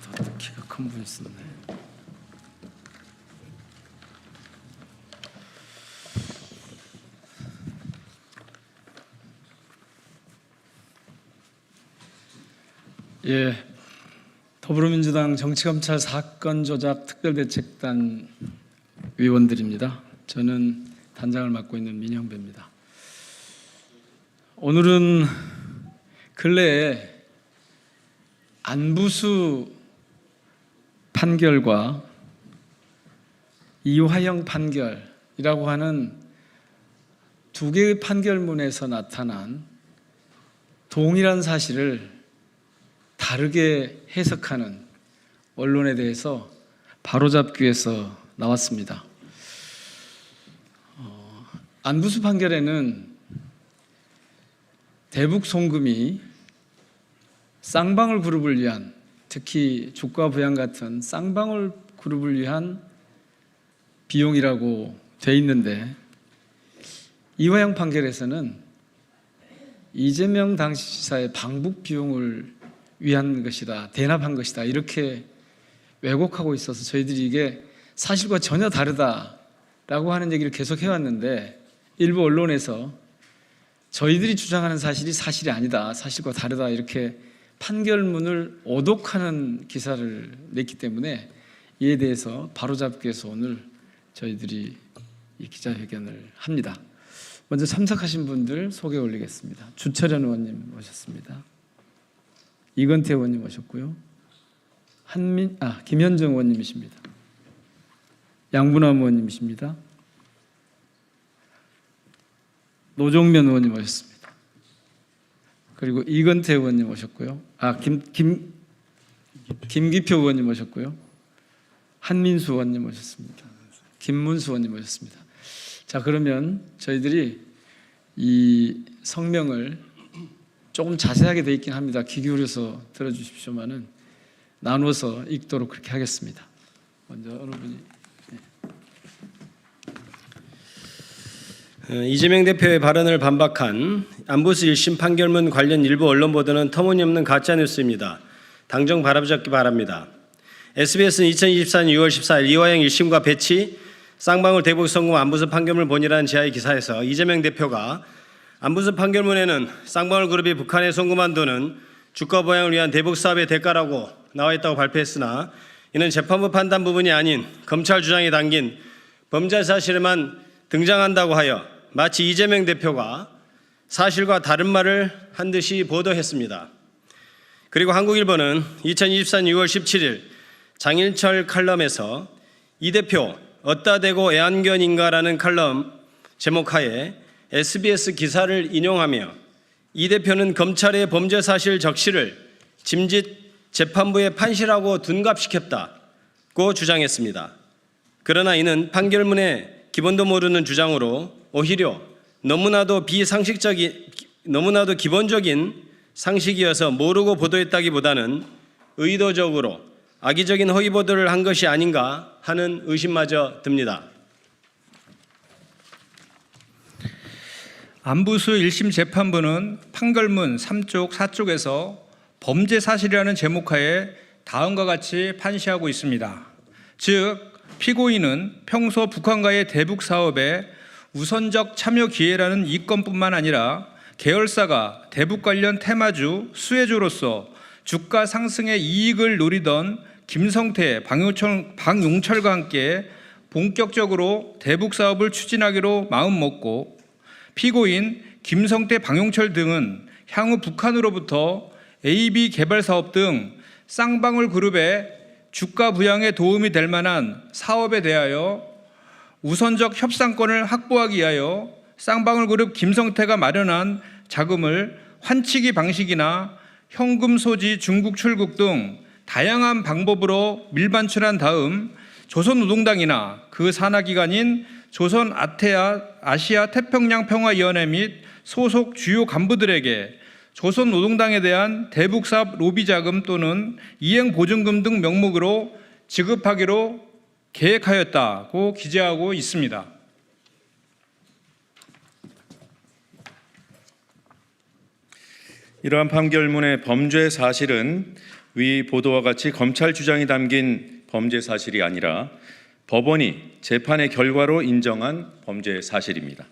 더 키가 큰 분이 있었네. 예, 더불어민주당 정치검찰 사건 조작 특별대책단 위원들입니다. 저는 단장을 맡고 있는 민형배입니다. 오늘은 근래에 안부수 판결과 이화영 판결이라고 하는 두 개의 판결문에서 나타난 동일한 사실을 다르게 해석하는 언론에 대해서 바로잡기 위해서 나왔습니다. 어, 안부수 판결에는 대북 송금이 쌍방울 그룹을 위한 특히 주가 부양 같은 쌍방울 그룹을 위한 비용이라고 돼 있는데 이화영 판결에서는 이재명 당시 지사의 방북 비용을 위한 것이다 대납한 것이다 이렇게 왜곡하고 있어서 저희들이 이게 사실과 전혀 다르다라고 하는 얘기를 계속 해왔는데 일부 언론에서 저희들이 주장하는 사실이 사실이 아니다 사실과 다르다 이렇게 판결문을 오독하는 기사를 냈기 때문에 이에 대해서 바로잡기 위해서 오늘 저희들이 이 기자회견을 합니다. 먼저 참석하신 분들 소개 올리겠습니다. 주철현 의원님 모셨습니다. 이건태 의원님 오셨고요. 한민 아 김현정 의원님이십니다. 양분함 의원님이십니다. 노종면 의원님 오셨습니다. 그리고 이건태 의원님 오셨고요. 아 김 김 김기표 의원님 오셨고요. 한민수 의원님 오셨습니다. 김문수 의원님 오셨습니다. 자 그러면 저희들이 이 성명을 조금 자세하게 돼 있긴 합니다. 귀 기울여서 들어주십시오만은 나누어서 읽도록 그렇게 하겠습니다. 먼저 어느 분이 이재명 대표의 발언을 반박한 안보수 1심 판결문 관련 일부 언론 보도는 터무니없는 가짜 뉴스입니다. 당정 바라보잡기 바랍니다. SBS는 2024년 6월 14일 이화영 1심과 배치 쌍방울 대북 성공 안보수 판결문 본이라는 지하의 기사에서 이재명 대표가 안보수 판결문에는 쌍방울 그룹이 북한에 송금한 돈은 주가 보양을 위한 대북 사업의 대가라고 나와 있다고 발표했으나 이는 재판부 판단 부분이 아닌 검찰 주장이 담긴 범죄 사실에만 등장한다고 하여 마치 이재명 대표가 사실과 다른 말을 한 듯이 보도했습니다. 그리고 한국일보는 2024년 6월 17일 장일철 칼럼에서 이 대표 어따 대고 애완견인가라는 칼럼 제목하에 SBS 기사를 인용하며 이 대표는 검찰의 범죄 사실 적시를 짐짓 재판부의 판시라고 둔갑시켰다고 주장했습니다. 그러나 이는 판결문의 기본도 모르는 주장으로 오히려 너무나도 비상식적인 너무나도 기본적인 상식이어서 모르고 보도했다기보다는 의도적으로 악의적인 허위 보도를 한 것이 아닌가 하는 의심마저 듭니다. 안부수 1심 재판부는 판결문 3쪽 4쪽에서 범죄 사실이라는 제목하에 다음과 같이 판시하고 있습니다. 즉 피고인은 평소 북한과의 대북 사업에 우선적 참여 기회라는 이 건뿐만 아니라 계열사가 대북 관련 테마주 수혜주로서 주가 상승의 이익을 노리던 김성태, 방용철, 방용철과 함께 본격적으로 대북 사업을 추진하기로 마음먹고 피고인 김성태, 방용철 등은 향후 북한으로부터 AB 개발 사업 등 쌍방울 그룹의 주가 부양에 도움이 될 만한 사업에 대하여 우선적 협상권을 확보하기 위하여 쌍방울 그룹 김성태가 마련한 자금을 환치기 방식이나 현금 소지 중국 출국 등 다양한 방법으로 밀반출한 다음 조선노동당이나 그 산하기관인 조선 아태아 아시아 태평양 평화위원회 및 소속 주요 간부들에게 조선노동당에 대한 대북 사업 로비 자금 또는 이행 보증금 등 명목으로 지급하기로 계획하였다고 기재하고 있습니다. 이러한 판결문의 범죄 사실은 위 보도와 같이 검찰 주장이 담긴 범죄 사실이 아니라 법원이 재판의 결과로 인정한 범죄 사실입니다.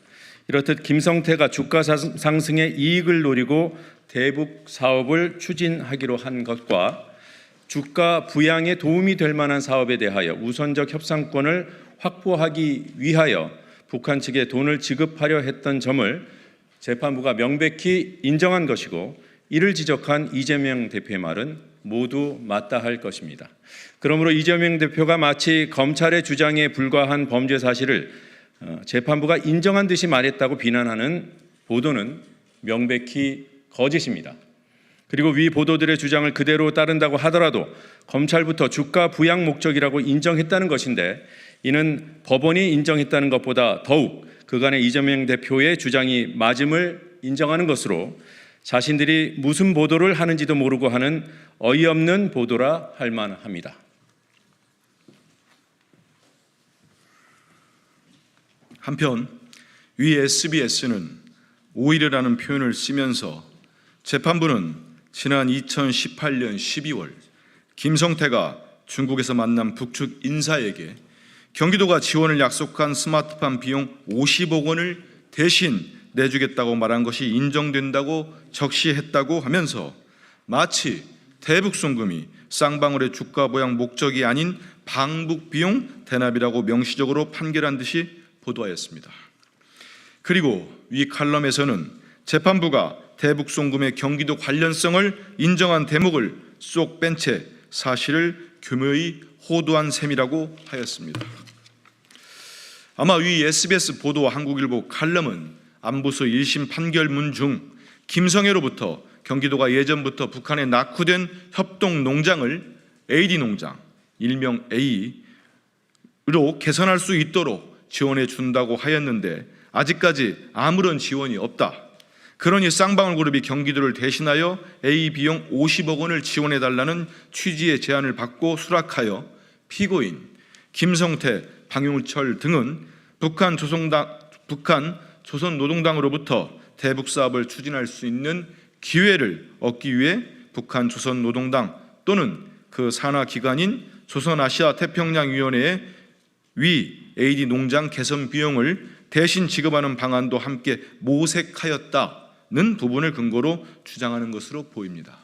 이렇듯 김성태가 주가 상- 상승의 이익을 노리고 대북 사업을 추진하기로 한 것과 주가 부양에 도움이 될 만한 사업에 대하여 우선적 협상권을 확보하기 위하여 북한 측에 돈을 지급하려 했던 점을 재판부가 명백히 인정한 것이고 이를 지적한 이재명 대표의 말은 모두 맞다 할 것입니다. 그러므로 이재명 대표가 마치 검찰의 주장에 불과한 범죄 사실을 어, 재판부가 인정한 듯이 말했다고 비난하는 보도는 명백히 거짓입니다. 그리고 위 보도들의 주장을 그대로 따른다고 하더라도 검찰부터 주가 부양 목적이라고 인정했다는 것인데 이는 법원이 인정했다는 것보다 더욱 그간의 이재명 대표의 주장이 맞음을 인정하는 것으로 자신들이 무슨 보도를 하는지도 모르고 하는 어이없는 보도라 할 만합니다. 한편 위 SBS는 오일이라는 표현을 쓰면서 재판부는 지난 2018년 12월 김성태가 중국에서 만난 북측 인사에게 경기도가 지원을 약속한 스마트팜 비용 50억 원을 대신 내주겠다고 말한 것이 인정된다고 적시했다고 하면서 마치 대북 송금이 쌍방울의 주가 보양 목적이 아닌 방북 비용 대납이라고 명시적으로 판결한 듯이 보도하였습니다. 그리고 위 칼럼에서는 재판부가 대북 송금의 경기도 관련성을 인정한 대목을 쏙 뺀 채 사실을 교묘히 호도한 셈이라고 하였습니다. 아마 위 SBS 보도와 한국일보 칼럼은 안보소 1심 판결문 중 김성애로부터 경기도가 예전부터 북한에 낙후된 협동 농장을 AD 농장, 일명 A로 개선할 수 있도록 지원해 준다고 하였는데 아직까지 아무런 지원이 없다. 그러니 쌍방울 그룹이 경기도를 대신하여 A 비용 50억 원을 지원해 달라는 취지의 제안을 받고 수락하여 피고인 김성태, 방용철 등은 북한 조성당 북한 조선 노동당으로부터 대북 사업을 추진할 수 있는 기회를 얻기 위해 북한 조선 노동당 또는 그 산하 기관인 조선아시아 태평양위원회의 위 AD 농장 개선 비용을 대신 지급하는 방안도 함께 모색하였다 는 부분을 근거로 주장하는 것으로 보입니다.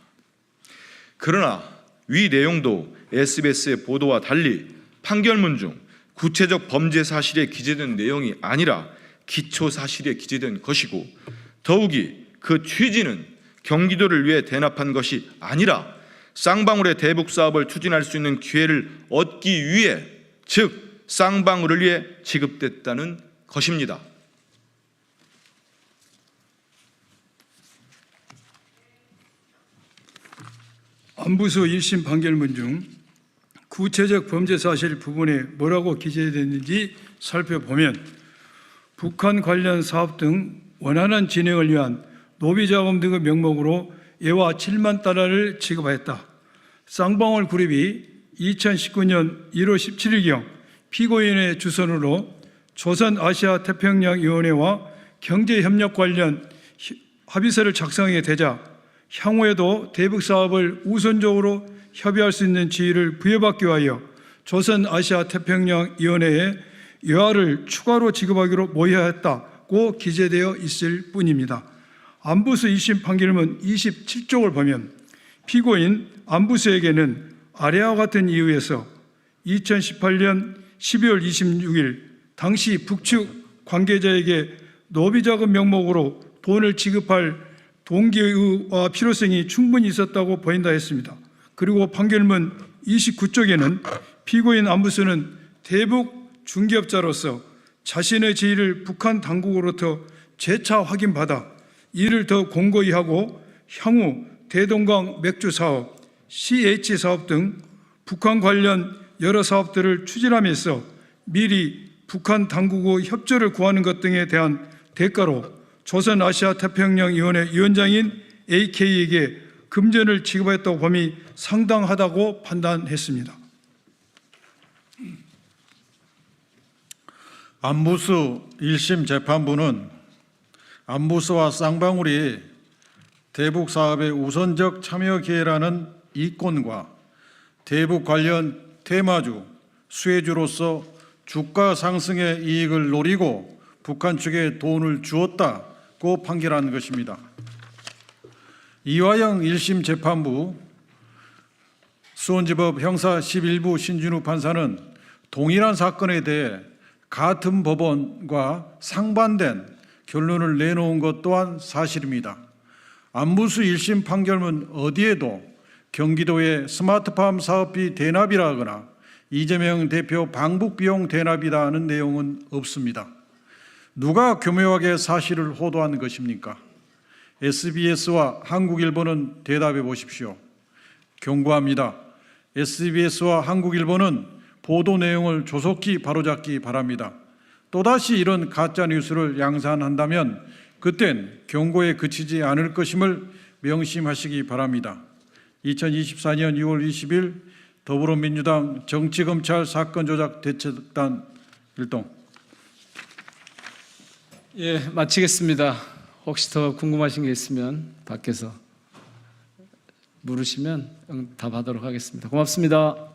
그러나 위 내용도 SBS의 보도와 달리 판결문 중 구체적 범죄 사실에 기재된 내용이 아니라 기초 사실에 기재된 것이고 더욱이 그 취지는 경기도를 위해 대납한 것이 아니라 쌍방울의 대북 사업을 추진할 수 있는 기회를 얻기 위해 즉 쌍방울을 위해 지급됐다는 것입니다. 안부소 1심 판결문 중 구체적 범죄 사실 부분에 뭐라고 기재됐는지 살펴보면 북한 관련 사업 등 원활한 진행을 위한 노비 자금 등의 명목으로 예와 7만 달러를 지급하였다. 쌍방울 그룹이 2019년 1월 17일경 피고인의 주선으로 조선 아시아 태평양 위원회와 경제 협력 관련 히- 합의서를 작성하게 되자 향후에도 대북 사업을 우선적으로 협의할 수 있는 지위를 부여받기 위하여 조선 아시아 태평양 위원회에 여하를 추가로 지급하기로 모의하였다고 기재되어 있을 뿐입니다. 안부수 1심 판결문 27쪽을 보면 피고인 안부수에게는 아래와 같은 이유에서 2018년 12월 26일 당시 북측 관계자에게 노비 자금 명목으로 돈을 지급할 동기와 필요성이 충분히 있었다고 보인다 했습니다. 그리고 판결문 29쪽에는 피고인 안부수는 대북 중개업자로서 자신의 지위를 북한 당국으로부터 재차 확인받아 이를 더 공고히 하고 향후 대동강 맥주 사업, CH 사업 등 북한 관련 여러 사업들을 추진함에 있어 미리 북한 당국의 협조를 구하는 것 등에 대한 대가로 조선 아시아 태평양 위원회 위원장인 AK에게 금전을 지급했다고 범위 상당하다고 판단했습니다. 안부수 1심 재판부는 안부수와 쌍방울이 대북 사업의 우선적 참여 기회라는 이권과 대북 관련 테마주, 수혜주로서 주가 상승의 이익을 노리고 북한 측에 돈을 주었다 고 판결한 것입니다. 이화영 1심 재판부 수원지법 형사 11부 신준우 판사는 동일한 사건에 대해 같은 법원과 상반된 결론을 내놓은 것 또한 사실입니다. 안부수 1심 판결문 어디에도 경기도의 스마트팜 사업비 대납이라 하거나 이재명 대표 방북 비용 대납이라는 내용은 없습니다. 누가 교묘하게 사실을 호도한 것입니까? SBS와 한국일보는 대답해 보십시오. 경고합니다. SBS와 한국일보는 보도 내용을 조속히 바로잡기 바랍니다. 또다시 이런 가짜 뉴스를 양산한다면 그땐 경고에 그치지 않을 것임을 명심하시기 바랍니다. 2024년 6월 20일 더불어민주당 정치검찰 사건 조작 대책단 일동 예, 마치겠습니다. 혹시 더 궁금하신 게 있으면 밖에서 물으시면 응답하도록 하겠습니다. 고맙습니다.